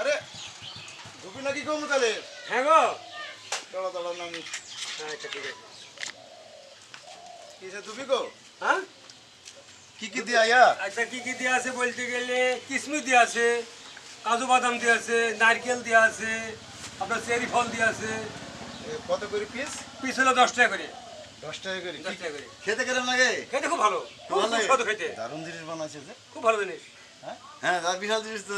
আরে ধুবি নাকি কম তাহলে? হ্যাঁ গো। দাঁড়া দাঁড়া নামি। আচ্ছা ঠিক আছে। কিসে ধুবি গো? হ্যাঁ? কি কি দিয়া ইয়া? আচ্ছা কি কি দেওয়া আছে বলতে গেলে? কিশমিশ আছে কাজু বাদাম দেওয়া আছে নারকেল দেওয়া আছে আপনার চেরি ফল দেওয়া আছে। কত করে পিস পিস হলো দশ টাকা করে। দশ টাকা করে। দশ টাকা করে। খেতে কেমন লাগে? খেতে খুব ভালো। খুব ভালো খেতে। দারুণ জিনিস বানাচ্ছে খুব ভালো জিনিস। হ্যাঁ তার বিশাল জিনিস তো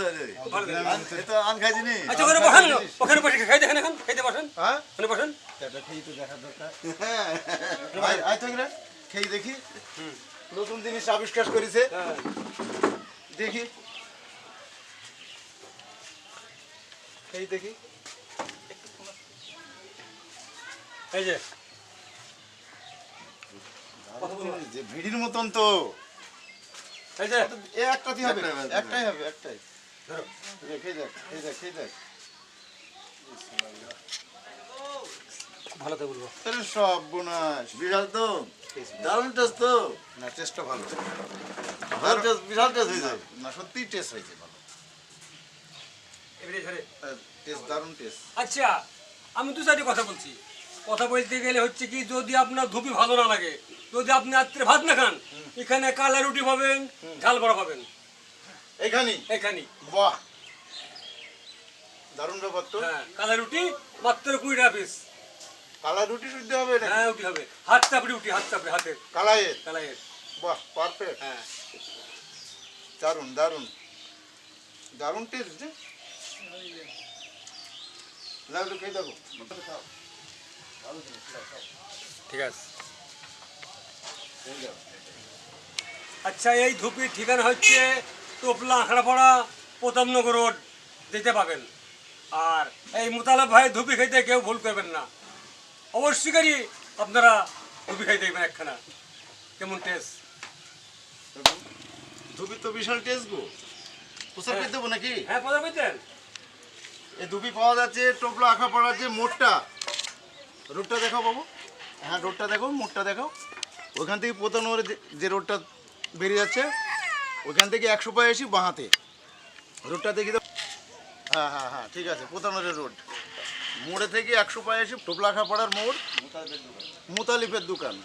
আন- এ খাই জিনিস আচ্ছা ওখানে বসেন ওখানে বসে খাই দেখেন এখন খাইতে বসেন। হ্যাঁ? ওখানে বসেন। এটা খেয়ে তো দেখার দরকার। হ্যাঁ। আয় আয় তো এখানে। খেয়ে দেখি। নতুন জিনিস আবিষ্কার করেছে। হ্যাঁ। দেখি। খেয়ে দেখি। এই যে ভিড়ির মতন তো। এই যে একটাই হবে একটাই হবে, একটাই। ধরো। এই খেয়ে দেখ খেয়ে দেখ খেয়ে দেখ। ভালো তো বলব। আরে সব বোনাস। বিশাল তো। দারুণ টেস্ট তো। না টেস্টটা ভালো। ভালো টেস্ট বিশাল টেস্ট হয়ে না সত্যিই টেস্ট হয়েছে ভালো। টেস্ট দারুণ টেস্ট আচ্ছা আমি দু চারটি কথা বলছি। কথা বলতে গেলে হচ্ছে কি যদি আপনার ধুপি ভালো না লাগে যদি আপনি রাত্রে ভাত না খান এখানে কালা রুটি পাবেন ঝাল বড়া পাবেন। এইখানেই এখানে। বাহ। দারুণ ব্যাপার তো। হ্যাঁ কালা রুটি মাত্র কুড়ি টাকা পিস কালা রুটি শুদ্ধ হবে না হ্যাঁ উঠি হবে। হাত চাপড়ি উঠি হাত চাপড়ি হাতের কালাইয়ের? কালাইয়ের। বাহ পারফেক্ট হ্যাঁ। দারুণ দারুণ। দারুণ টেস্ট যে। একটু খেয়ে দেখো। ঠিক আছে। আচ্ছা এই ধুপির ঠিকানা হচ্ছে টোপলা আখড়াপাড়া প্রতাপনগর রোড যেতে পাবেন। আর এই মোতালেব ভাই ধুপি খাইতে কেউ ভুল করবেন না। অবশ্যই আপনারা ধুপি খাই দেখবেন একখানা। কেমন টেস্ট ধুবি তো বিশাল টেস্ট গো। প্রসাদ হ্যাঁ। পেয়ে দেবো নাকি? হ্যাঁ কথা বলছেন এই ধুবি পাওয়া যাচ্ছে টোপলা আঁকা পড়া যে মোটটা রোডটা দেখাও বাবু। হ্যাঁ রোডটা দেখো মোটটা দেখাও। ওইখান থেকে পোতানোর যে রোডটা বেরিয়ে যাচ্ছে। ওইখান থেকে একশো পায়ে এসি বাঁহাতে। রোডটা দেখি তো। হ্যাঁ হ্যাঁ হ্যাঁ ঠিক আছে পোতানোরের রোড। মোড়ে থেকে একশো পায়ে আসি টোপলাখাপাড়ার পাড়ার মোড়। মোতালিফের দোকান।